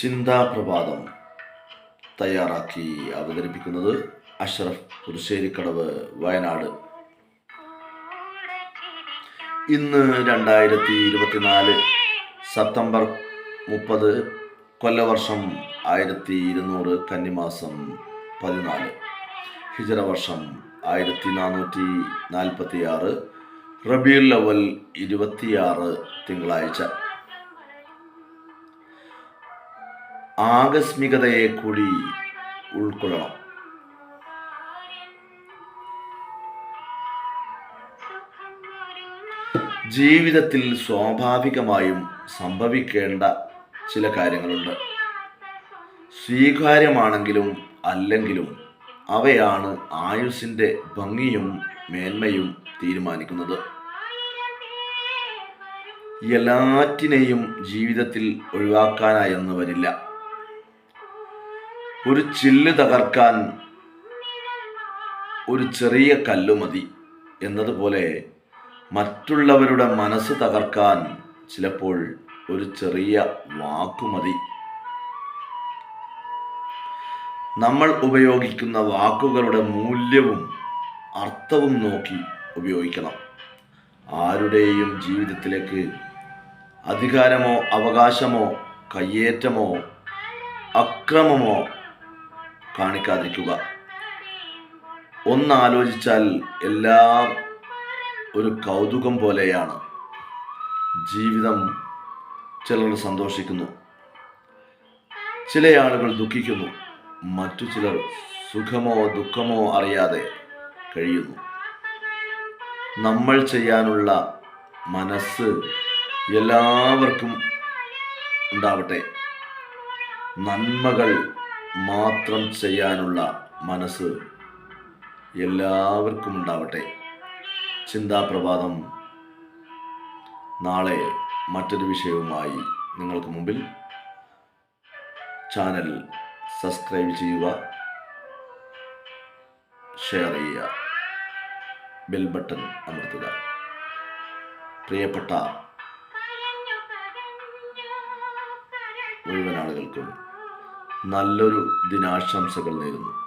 ചിന്താപ്രഭാതം തയ്യാറാക്കി അവതരിപ്പിക്കുന്നത് അഷ്റഫ് പുതുശ്ശേരിക്കടവ് വയനാട്. ഇന്ന് രണ്ടായിരത്തി ഇരുപത്തിനാല് സെപ്റ്റംബർ മുപ്പത് കൊല്ലവർഷം ആയിരത്തി ഇരുന്നൂറ് കന്നിമാസം പതിനാല്. ഹിജറ വർഷം ആയിരത്തി നാനൂറ്റി നാൽപ്പത്തി ആറ് റബിയുൽ ലവൽ ഇരുപത്തിയാറ് തിങ്കളാഴ്ച. ആകസ്മികതയെ കൂടി ഉൾക്കൊള്ളണം. ജീവിതത്തിൽ സ്വാഭാവികമായും സംഭവിക്കേണ്ട ചില കാര്യങ്ങളുണ്ട്. സ്വീകാര്യമാണെങ്കിലും അല്ലെങ്കിലും അവയാണ് ആയുസ്സിന്റെ ഭംഗിയും മേന്മയും തീരുമാനിക്കുന്നത്. എല്ലാറ്റിനെയും ജീവിതത്തിൽ ഒഴിവാക്കാനായെന്ന് വരില്ല. ഒരു ചില്ല് തകർക്കാൻ ഒരു ചെറിയ കല്ലു മതി എന്നതുപോലെ മറ്റുള്ളവരുടെ മനസ്സ് തകർക്കാൻ ചിലപ്പോൾ ഒരു ചെറിയ വാക്കു മതി. നമ്മൾ ഉപയോഗിക്കുന്ന വാക്കുകളുടെ മൂല്യവും അർത്ഥവും നോക്കി ഉപയോഗിക്കണം. ആരുടെയും ജീവിതത്തിലേക്ക് അധികാരമോ അവകാശമോ കയ്യേറ്റമോ അക്രമമോ കാണിക്കാതിരിക്കുക. ഒന്നാലോചിച്ചാൽ എല്ലാം ഒരു കൗതുകം പോലെയാണ്. ജീവിതം ചിലർ സന്തോഷിക്കുന്നു. ചില ആളുകൾ ദുഃഖിക്കുന്നു. മറ്റു ചിലർ സുഖമോ ദുഃഖമോ അറിയാതെ കഴിയുന്നു. നമ്മൾ ചെയ്യാനുള്ള മനസ്സ് എല്ലാവർക്കും ഉണ്ടാവട്ടെ. നന്മകൾ മാത്രം ചെയ്യാനുള്ള മനസ്സ് എല്ലാവർക്കും ഉണ്ടാവട്ടെ ചിന്താപ്രഭാതം നാളെ മറ്റൊരു വിഷയവുമായി നിങ്ങൾക്ക് മുമ്പിൽ ചാനൽ സബ്സ്ക്രൈബ് ചെയ്യുക ഷെയർ ചെയ്യുക ബെൽ ബട്ടൺ അമർത്തുക പ്രിയപ്പെട്ട മുഴുവൻ ആളുകൾക്കും നല്ലൊരു ദിനാശംസകൾ നേരുന്നു.